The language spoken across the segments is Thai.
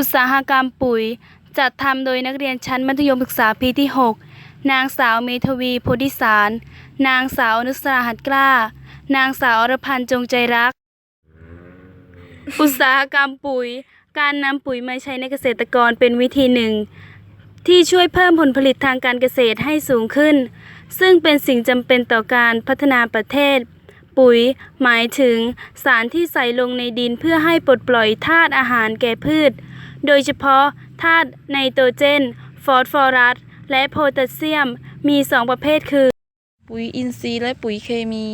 อุตสาหกรรมปุ๋ย จัดทำโดยนักเรียนชั้นมัธยมศึกษาปีที่ 6 นางสาวเมทวีโพธิสาร นางสาวอนุสราหัดกล้า นางสาวอรพันธ์จงใจรัก อุตสาหกรรมปุ๋ย การนำปุ๋ยมาใช้ในเกษตรกรเป็นวิธีหนึ่ง ที่ช่วยเพิ่มผลผลิตทางการเกษตรให้สูงขึ้น ซึ่งเป็นสิ่งจำเป็นต่อการพัฒนาประเทศ ปุ๋ย หมายถึง สารที่ใส่ลงในดินเพื่อให้ปลดปล่อยธาตุอาหารแก่พืช โดยเฉพาะธาตุไนโตรเจน ฟอสฟอรัส และโพแทสเซียม มี2ประเภทคือ ปุ๋ยอินทรีย์และปุ๋ยเคมี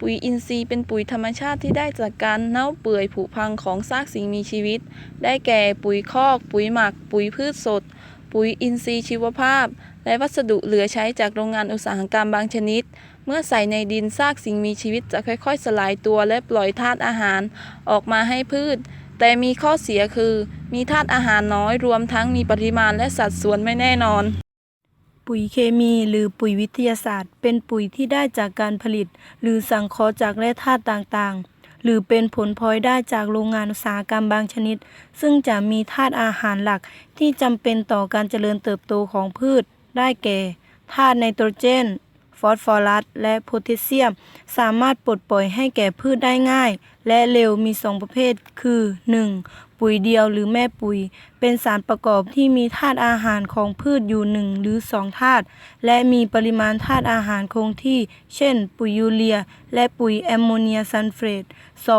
ปุ๋ยอินทรีย์เป็นปุ๋ยธรรมชาติที่ได้จากการเน่าเปื่อยผุพังของซากสิ่งมีชีวิต ได้แก่ปุ๋ยคอก ปุ๋ยหมัก ปุ๋ยพืชสด ปุ๋ยอินทรีย์ชีวภาพ และวัสดุเหลือใช้จากโรงงานอุตสาหกรรมบางชนิด เมื่อใส่ในดินซากสิ่งมีชีวิตจะค่อยๆ สลายตัวและปล่อยธาตุอาหารออกมาให้พืช แต่มีข้อเสียคือ มีธาตุอาหารน้อยรวมทั้งมีปริมาณและสัดส่วนไม่แน่นอน ปุ๋ยเคมีหรือปุ๋ยวิทยาศาสตร์ เป็นปุ๋ยที่ได้จากการผลิต หรือสังเคราะห์จากแร่ธาตุต่างๆหรือเป็นผลพลอยได้จากโรงงานอุตสาหกรรมบางชนิด ซึ่งจะมีธาตุอาหารหลักที่จำเป็นต่อการเจริญเติบโตของพืช ได้แก่ธาตุไนโตรเจน ฟอสฟอรัส และโพแทสเซียม สามารถปลดปล่อยให้แก่พืชได้ง่าย และเร็วมี2ประเภท คือ 1. ปุ๋ยเดียวหรือแม่ปุ๋ย เป็นสารประกอบที่มีธาตุอาหารของพืชอยู่1หรือ2ธาตุและมีปริมาณธาตุอาหารคงที่ เช่น ปุ๋ยยูเรีย และปุ๋ยแอมโมเนียซัลเฟต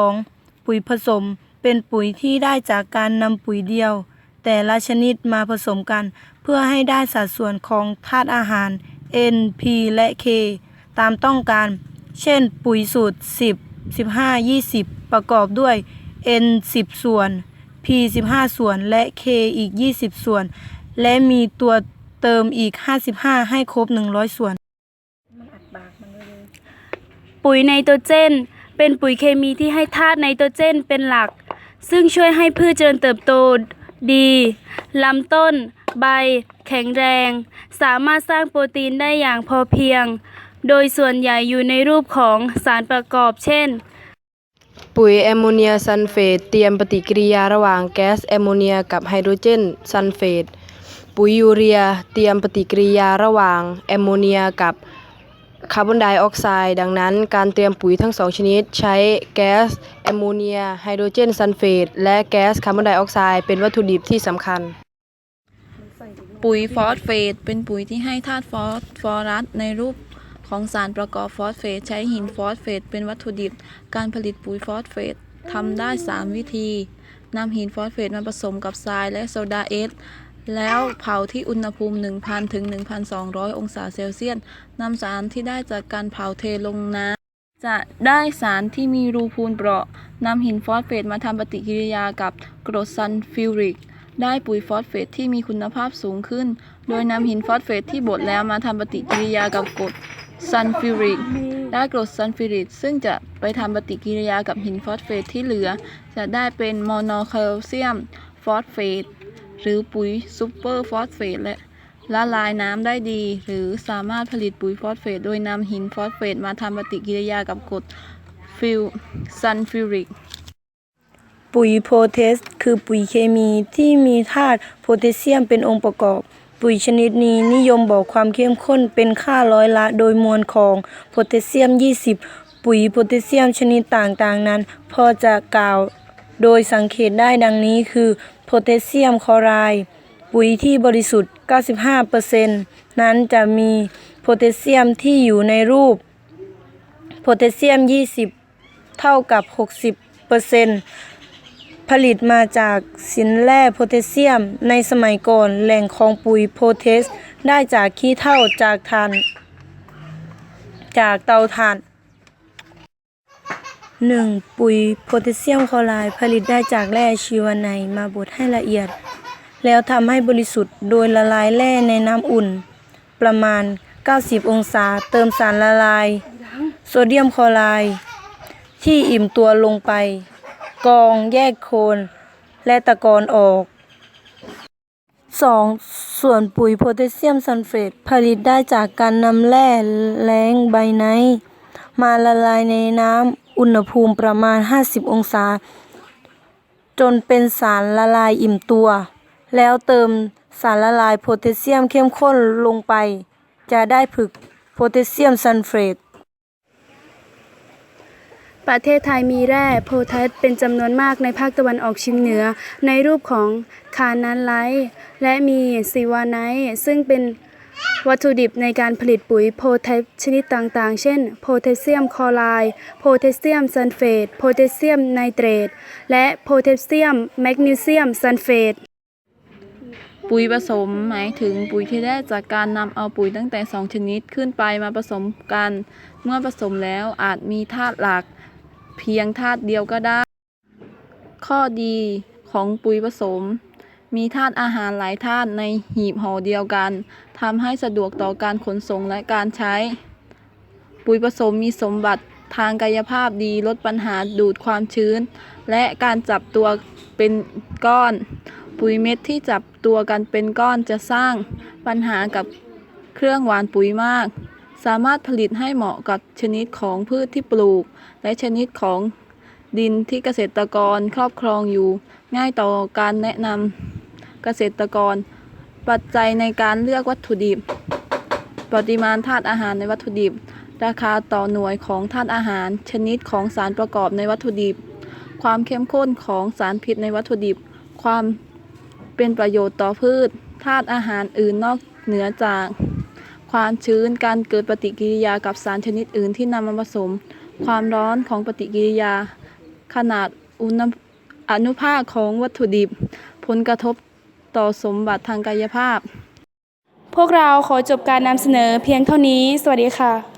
2. ปุ๋ยผสม เป็นปุ๋ยที่ได้จากการนำปุ๋ยเดียว แต่ละชนิดมาผสมกัน พื่อให้ได้สัดส่วนของธาตุอาหาร N P และ K ตามต้องการ เช่น ปุ๋ยสูตร 10 15 20 ประกอบด้วย N 10 ส่วน P 15 ส่วน และ K อีก 20 ส่วน และมีตัวเติมอีก 55 ให้ครบ 100 ส่วน ปุ๋ยไนโตรเจน เป็นปุ๋ยเคมีที่ให้ธาตุไนโตรเจนเป็นหลัก ซึ่งช่วยให้พืชเจริญเติบโตดีลำต้น ใบ แข็งแรง สามารถสร้างโปรตีนได้อย่างพอเพียง โดยส่วนใหญ่อยู่ในรูปของสารประกอบเช่น ปุ๋ยแอมโมเนียซัลเฟตเตรียมปฏิกิริยาระหว่างแก๊สแอมโมเนียกับไฮโดรเจนซัลเฟตปุ๋ยยูเรียเตรียมปฏิกิริยาระหว่างแอมโมเนียกับคาร์บอนไดออกไซด์ดังนั้นการเตรียมปุ๋ยทั้งสองชนิด ใช้แก๊สแอมโมเนียไฮโดรเจนซัลเฟตและแก๊สคาร์บอนไดออกไซด์เป็นวัตถุดิบที่สำคัญ ปุ๋ยฟอสเฟตเป็นปุ๋ยที่ให้ธาตุฟอสฟอรัสในรูปของสารประกอบฟอสเฟตใช้หินฟอสเฟตเป็นวัตถุดิบ การผลิตปุ๋ยฟอสเฟตทำได้ 3 วิธีนำหินฟอสเฟตมาผสมกับทรายและโซดาเอสแล้วเผาที่อุณหภูมิ 1,000 ถึง 1,200 องศาเซลเซียสนำสารที่ได้จากการเผาเทลงน้ำจะได้สารที่มีรูพูนเปราะนำหินฟอสเฟตมาทำปฏิกิริยากับกรดซัลฟิวริก ได้ปุ๋ยฟอสเฟตที่มีคุณภาพสูงขึ้น โดยนำหินฟอสเฟตที่บดแล้วมาทำปฏิกิริยากับกรดซัลฟิริกได้กรดซัลฟิริกซึ่งจะไปทำปฏิกิริยากับหินฟอสเฟตที่เหลือ จะได้เป็นโมโนแคลเซียมฟอสเฟตหรือปุ๋ยซูเปอร์ฟอสเฟตและละลายน้ำได้ดี หรือสามารถผลิตปุ๋ยฟอสเฟตโดยนำหินฟอสเฟตมาทำปฏิกิริยากับกรดฟิวซัลฟิริก ปุ๋ยโพแทสคือปุ๋ยเคมีที่มีธาตุโพแทสเซียมเป็นองค์ประกอบ ปุ๋ยชนิดนี้นิยมบอกความเข้มข้นเป็นค่าร้อยละ โดยมวลของโพแทสเซียม 20 ปุ๋ยโพแทสเซียมชนิดต่างๆนั้น พอจะกล่าวโดยสังเกตได้ดังนี้คือโพแทสเซียมคลอไรด์ปุ๋ยที่บริสุทธิ์ 95%นั้นจะมีโพแทสเซียมที่อยู่ในรูปโพแทสเซียม 20 เท่ากับ 60% ผลิตมาจากสินแร่โพแทสเซียม ในสมัยก่อนแหล่งของปุ๋ยโพแทส ได้จากขี้เถ้าจากถ่าน จากเตาถ่าน 1. ปุ๋ยโพแทสเซียมคลอไรด์ผลิตได้จากแร่ชีวไนด์มาบดให้ละเอียด แล้วทำให้บริสุทธิ์โดยละลายแร่ในน้ำอุ่น ประมาณ 90 องศาเติมสารละลาย โซเดียมคลอไรด์ที่อิ่มตัวลงไป กองแยกโคนและตะกอนออก 2. ส่วนปุ๋ยโพแทสเซียมซัลเฟตผลิตได้จากการนำแร่แล้งไบไนมาละลายในน้ำอุณหภูมิประมาณ 50 องศา จนเป็นสารละลายอิ่มตัว แล้วเติมสารละลายโพแทสเซียมเข้มข้นลงไป จะได้ผึกโพแทสเซียมซัลเฟต ประเทศไทยมีแร่โพแทสเป็นจำนวนมากในภาคตะวันออกเฉียงเหนือ ในรูปของคานันไลท์และมีซีวาไนท์ซึ่งเป็นวัตถุดิบในการผลิตปุ๋ยโพแทสชนิดต่างๆ เช่น โพแทสเซียมคลอไรด์โพแทสเซียมซัลเฟต โพแทสเซียมไนเตรต และโพแทสเซียมแมกนีเซียมซัลเฟต ปุ๋ยผสมหมายถึงปุ๋ยที่ได้จากการนำเอาปุ๋ยตั้งแต่ 2 ชนิดขึ้นไปมาผสมกัน เมื่อผสมแล้วอาจมีธาตุหลัก เพียงธาตุเดียวก็ได้ ข้อดีของปุ๋ยผสม มีธาตุอาหารหลายธาตุในหีบห่อเดียวกันทำให้สะดวกต่อการขนส่งและการใช้ ปุ๋ยผสมมีสมบัติทางกายภาพดีลดปัญหาดูดความชื้น และการจับตัวเป็นก้อน ปุ๋ยเม็ดที่จับตัวกันเป็นก้อนจะสร้างปัญหากับเครื่องหวานปุ๋ยมาก สามารถผลิตให้เหมาะกับชนิดของพืชที่ปลูก และชนิดของดินที่เกษตรกรครอบครองอยู่ ง่ายต่อการแนะนำเกษตรกร ปัจจัยในการเลือกวัตถุดิบ ปริมาณธาตุอาหารในวัตถุดิบ ราคาต่อหน่วยของธาตุอาหาร ชนิดของสารประกอบในวัตถุดิบ ความเข้มข้นของสารพิษในวัตถุดิบ ความเป็นประโยชน์ต่อพืชธาตุอาหารอื่นนอกเหนือจาก ความชื้น การเกิดปฏิกิริยากับสารชนิดอื่นที่นำมาผสม ความร้อนของปฏิกิริยา ขนาดอุณหอนุภาคของวัตถุดิบ ผลกระทบต่อสมบัติทางกายภาพ พวกเราขอจบการนำเสนอเพียงเท่านี้ สวัสดีค่ะ